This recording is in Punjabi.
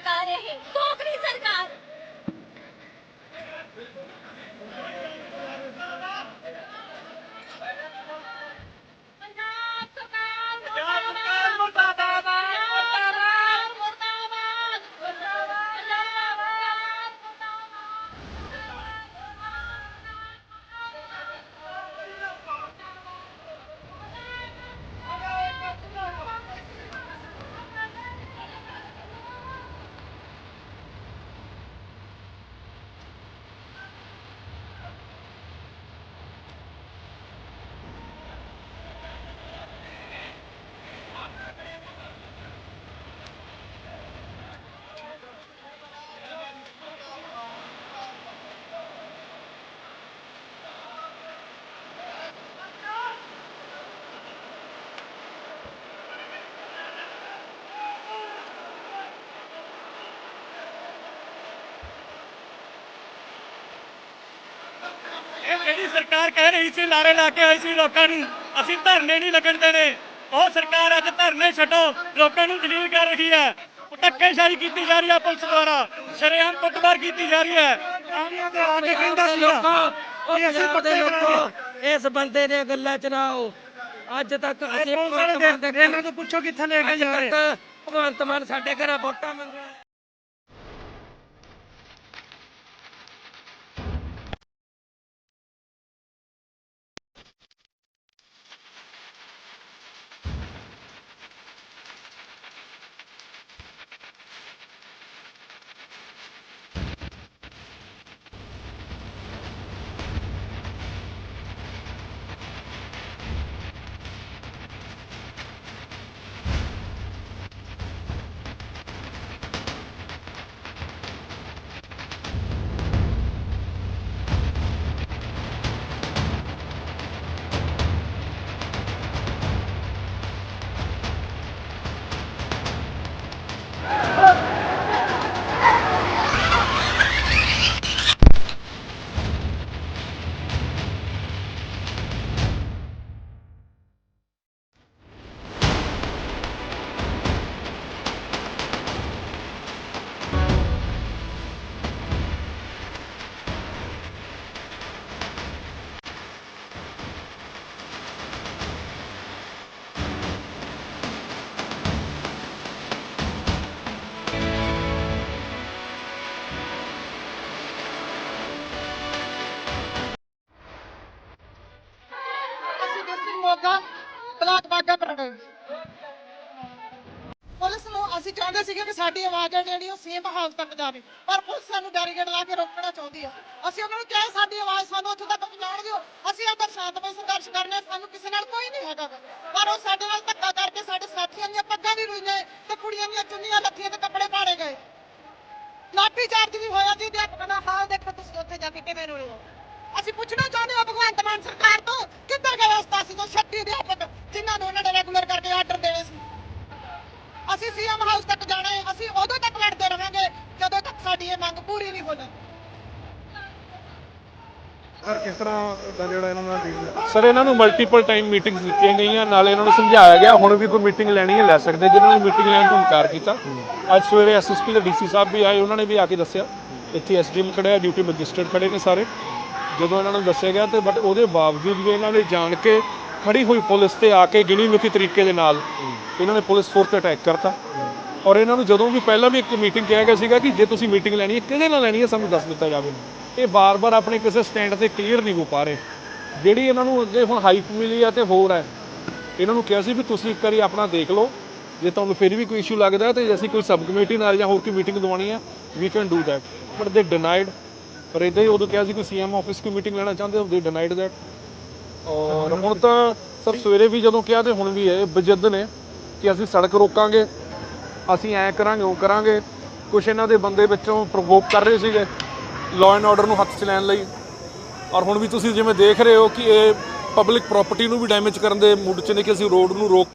cara tá é. ਇਹ ਜਿਹੜੀ ਸਰਕਾਰ ਕਹਿ ਰਹੀ ਸੀ ਲਾਰੇ ਲਾ ਕੇ ਆਈ ਸੀ ਲੋਕਾਂ ਨੂੰ। ਅਸੀਂ ਧਰਨੇ ਨਹੀਂ ਲੱਗਣ ਦੇਣੇ। ਉਹ ਸਰਕਾਰ ਅੱਜ ਧਰਨੇ ਛੱਡੋ। ਲੋਕਾਂ ਨੂੰ ਜਲੀਲ ਕਰ ਰਹੀ ਹੈ। ਧੱਕੇਸ਼ਾਹੀ ਕੀਤੀ ਜਾ ਰਹੀ ਹੈ ਪੁਲਿਸ ਦੁਆਰਾ। ਸ਼ਰੇਆਮ ਕੁੱਟਮਾਰ ਕੀਤੀ ਜਾ ਰਹੀ ਹੈ। ਆਮੀਆਂ ਦੇ ਆ ਕੇ ਕਹਿੰਦਾ ਸੀ ਲੋਕੋ ਉਹ ਇਹ ਅਸੀਂ ਪੰਜਾਬ ਦੇ ਪੱਕੇ ਲੋਕੋ ਇਸ ਬੰਦੇ ਦੀਆਂ ਗੱਲਾਂ ਚ ਨਾ ਆਓ। ਅੱਜ ਤੱਕ ਅਸੀਂ ਇਹਨਾਂ ਪੁੱਛੋ ਕਿੱਥੇ ਲੈ ਕੇ ਜਾ ਰਹੇ। ਭਗਵੰਤ ਮਾਨ ਸਾਡੇ ਘਰਾਂ ਵੋਟਾਂ ਮੰਗਿਆ ਪੁਲਿਸ ਨੂੰ ਅਸੀਂ ਚਾਹੁੰਦੇ ਸੀਗੇ ਕਿ ਸਾਡੀ ਆਵਾਜ਼ ਹੈ ਜਿਹੜੀ ਉਹ ਸੇਮ ਹਾਊਸ ਤੱਕ ਜਾਵੇ, ਪਰ ਪੁਲਿਸ ਸਾਨੂੰ ਬੈਰੀਕੇਡ ਲਾ ਕੇ ਰੋਕਣਾ ਚਾਹੁੰਦੀ ਆ। ਅਸੀਂ ਉਹਨਾਂ ਨੂੰ ਕਿਹਾ, ਸਾਡੀ ਆਵਾਜ਼ ਸਾਨੂੰ ਉੱਥੇ ਤੱਕ ਪਹੁੰਚਾਉਣ ਦਿਓ। ਅਸੀਂ ਆਪਦਾ ਸ਼ਾਂਤਮਈ ਸੰਘਰਸ਼ ਕਰਨੇ ਸਾਨੂੰ ਕਿਸੇ ਨਾਲ ਕੋਈ ਨਹੀਂ ਹੈਗਾ ਪਰ ਉਹ ਸਾਡੇ ਨਾਲ ਧੱਕਾ ਕਰਕੇ ਸਾਡੇ ਸਾਥੀਆਂ ਦੀਆਂ ਪੱਗਾਂ ਵੀ ਰੁਈਆਂ ਤੇ ਕੁੜੀਆਂ ਦੀਆਂ ਚੁੰਨੀਆਂ ਲੱਥੀਆਂ ਤੇ ਕੱਪੜੇ ਪਾੜੇ ਗਏ। ਲਾਠੀ ਚਾਰਜ ਵੀ ਹੋਇਆ ਜੀ, ਅਧਿਆਪਕਾਂ ਦਾ ਹਾਲ ਦੇਖੋ ਤੁਸੀਂ ਉੱਥੇ ਜਾ ਕੇ ਕਿਵੇਂ ਰੋਏ ਅਸੀਂ ਪੁੱਛਣਾ ਚਾਹੁੰਦੇ ਹਾਂ ਭਗਵੰਤ ਮਾਨ ਸਰਕਾਰ ਤੋਂ, ਕਿੱਧਰ ਗਏ ਉਸ 86 ਅਧਿਆਪਕ ਜਿਨ੍ਹਾਂ ਨੂੰ ਉਹਨਾਂ ਨੇ ਰੈਗੂਲਰ ਕਰਕੇ ਆਰਡਰ ਦੇਣੇ ਸੀ ਅਸੀਂ ਸੀਐਮ ਹਾਊਸ ਤੱਕ ਜਾਣਾ ਹੈ ਅਸੀਂ ਉਦੋਂ ਤੱਕ ਲੜਦੇ ਰਵਾਂਗੇ ਜਦੋਂ ਤੱਕ ਸਾਡੀ ਇਹ ਮੰਗ ਪੂਰੀ ਨਹੀਂ ਹੋ ਜਾਂਦੀ ਸਰ, ਕਿਸ ਤਰ੍ਹਾਂ ਦਾ ਜਿਹੜਾ ਇਹਨਾਂ ਦਾ deal- ਸਰ, ਇਹਨਾਂ ਨੂੰ ਮਲਟੀਪਲ ਟਾਈਮ ਮੀਟਿੰਗਸ ਦਿੱਤੀਆਂ ਗਈਆਂ। ਨਾਲ ਇਹਨਾਂ ਨੂੰ ਸਮਝਾਇਆ ਗਿਆ, ਹੁਣ ਵੀ ਕੋਈ ਮੀਟਿੰਗ ਲੈਣੀ ਹੈ, ਲੈ ਸਕਦੇ। ਜਿਨ੍ਹਾਂ ਨੇ ਮੀਟਿੰਗ ਲੈਣ ਤੋਂ ਇਨਕਾਰ ਕੀਤਾ। ਅੱਜ ਸਵੇਰੇ ਐਸਐਸਪੀ ਤੇ ਡੀਸੀ ਸਾਹਿਬ ਵੀ ਆਏ, ਉਹਨਾਂ ਨੇ ਵੀ ਆ ਕੇ ਦੱਸਿਆ। ਇੱਥੇ ਐਸਡੀਐਮ ਖੜਿਆ ਡਿਊਟੀ ਮੈਜਿਸਟਰੇਟ ਖੜੇ ਨੇ ਸਾਰੇ। ਜਦੋਂ ਇਹਨਾਂ ਨੂੰ ਦੱਸਿਆ ਗਿਆ ਤੇ ਬਟ ਉਹਦੇ ਬਾਵਜੂਦ ਵੀ ਇਹਨਾਂ ਨੇ ਜਾਣ ਕੇ ਖੜੀ ਹੋਈ ਪੁਲਿਸ ਤੇ ਆ ਕੇ ਗਿਣੀ ਮਿੱਥੀ ਤਰੀਕੇ ਦੇ ਨਾਲ ਇਹਨਾਂ ਨੇ ਪੁਲਿਸ ਫੋਰਸ ਤੇ ਅਟੈਕ ਕਰਤਾ। ਔਰ ਇਹਨਾਂ ਨੂੰ ਜਦੋਂ ਵੀ ਪਹਿਲਾਂ ਵੀ ਇੱਕ ਮੀਟਿੰਗ ਕਿਹਾ ਗਿਆ ਸੀਗਾ ਕਿ ਜੇ ਤੁਸੀਂ ਮੀਟਿੰਗ ਲੈਣੀ ਹੈ, ਕਿਹਦੇ ਨਾਲ ਲੈਣੀ ਹੈ, ਸਾਨੂੰ ਦੱਸ ਦਿੱਤਾ ਜਾਵੇ। ਇਹ ਬਾਰ-ਬਾਰ ਆਪਣੇ ਕਿਸੇ ਸਟੈਂਡ ਤੇ ਕਲੀਅਰ ਨਹੀਂ ਹੋ ਪਾ ਰਹੇ। ਜਿਹੜੀ ਇਹਨਾਂ ਨੂੰ ਅੱਗੇ ਹੁਣ ਹਾਈਪ ਮਿਲੀ ਆ ਤੇ ਹੋਰ ਹੈ ਇਹਨਾਂ ਨੂੰ ਕਿਹਾ ਸੀ ਵੀ ਤੁਸੀਂ ਇੱਕ ਵਾਰੀ ਆਪਣਾ ਦੇਖ ਲਓ। ਜੇ ਤੁਹਾਨੂੰ ਫਿਰ ਵੀ ਕੋਈ ਇਸ਼ੂ ਲੱਗਦਾ ਤੇ ਅਸੀਂ ਕੋਈ ਸਬ ਕਮੇਟੀ ਨਾਲ ਜਾਂ ਹੋਰ ਕੋਈ ਮੀਟਿੰਗ ਦਵਾਉਣੀ ਹੈ ਵੀ can do that but they denied ਪਰ ਇਦਾਂ ਹੀ ਉਦੋਂ ਕਿਹਾ ਸੀ ਕੋਈ ਸੀਐਮ ਆਫਿਸ ਕੋਈ ਮੀਟਿੰਗ ਲੈਣਾ ਚਾਹੁੰਦੇ ਹੋ ਦੇ ਡਿਨਾਈਡ ਦੈਟ ਔਰ ਹੁਣ ਤਾਂ ਸਰ ਸਵੇਰੇ ਵੀ ਜਦੋਂ ਕਿਹਾ ਤੇ ਹੁਣ ਵੀ ਇਹ ਬਜਿੱਦ ਨੇ ਕਿ ਅਸੀਂ ਸੜਕ ਰੋਕਾਂਗੇ ਅਸੀਂ ਐ ਕਰਾਂਗੇ ਉਹ ਕਰਾਂਗੇ। ਕੁਛ ਇਹਨਾਂ ਦੇ ਬੰਦੇ ਵਿੱਚੋਂ ਪ੍ਰਵੋਕ ਕਰ ਰਹੇ ਸੀਗੇ। ਲਾਅ ਐਂਡ ਆਰਡਰ ਨੂੰ ਹੱਥ 'ਚ ਲੈਣ ਲਈ। ਔਰ ਹੁਣ ਵੀ ਤੁਸੀਂ ਜਿਵੇਂ ਦੇਖ ਰਹੇ ਹੋ ਕਿ ਇਹ ਪਬਲਿਕ ਪ੍ਰਾਪਰਟੀ ਨੂੰ ਵੀ ਡੈਮੇਜ ਕਰਨ ਦੇ ਮੂਡ 'ਚ ਨੇ ਕਿ ਅਸੀਂ ਰੋਡ ਨੂੰ ਰੋਕ